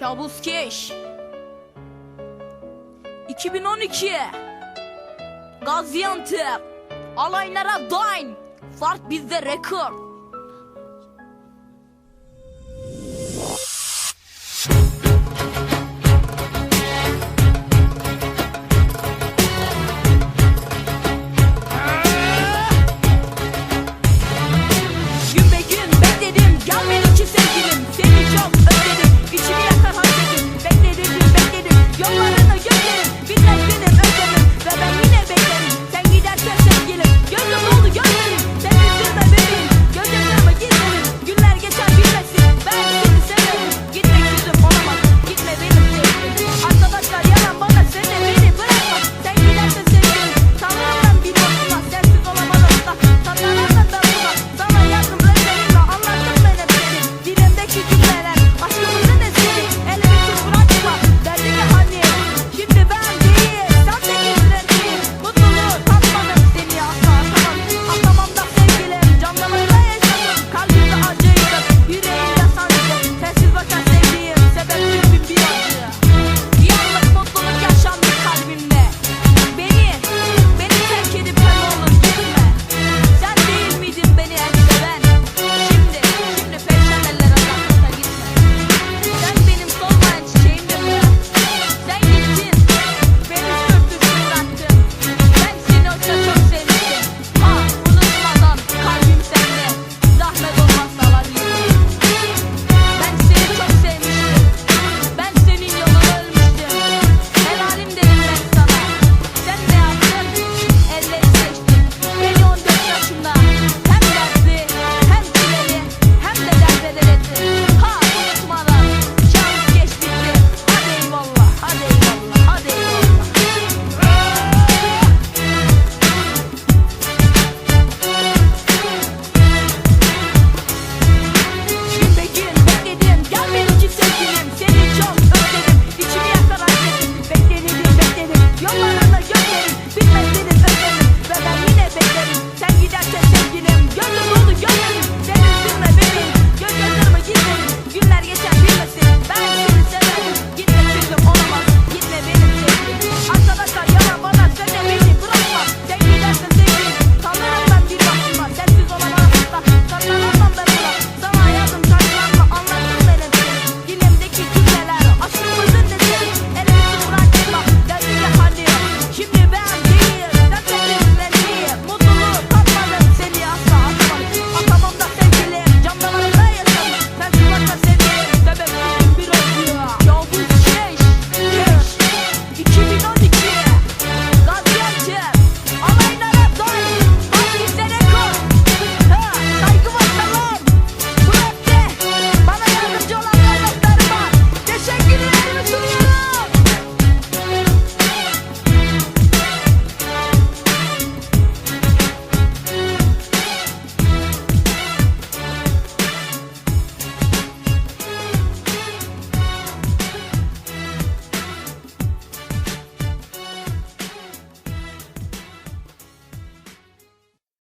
Kabus Keş. 2012 Gaziantep. Alaylara dain Fark bizde rekor.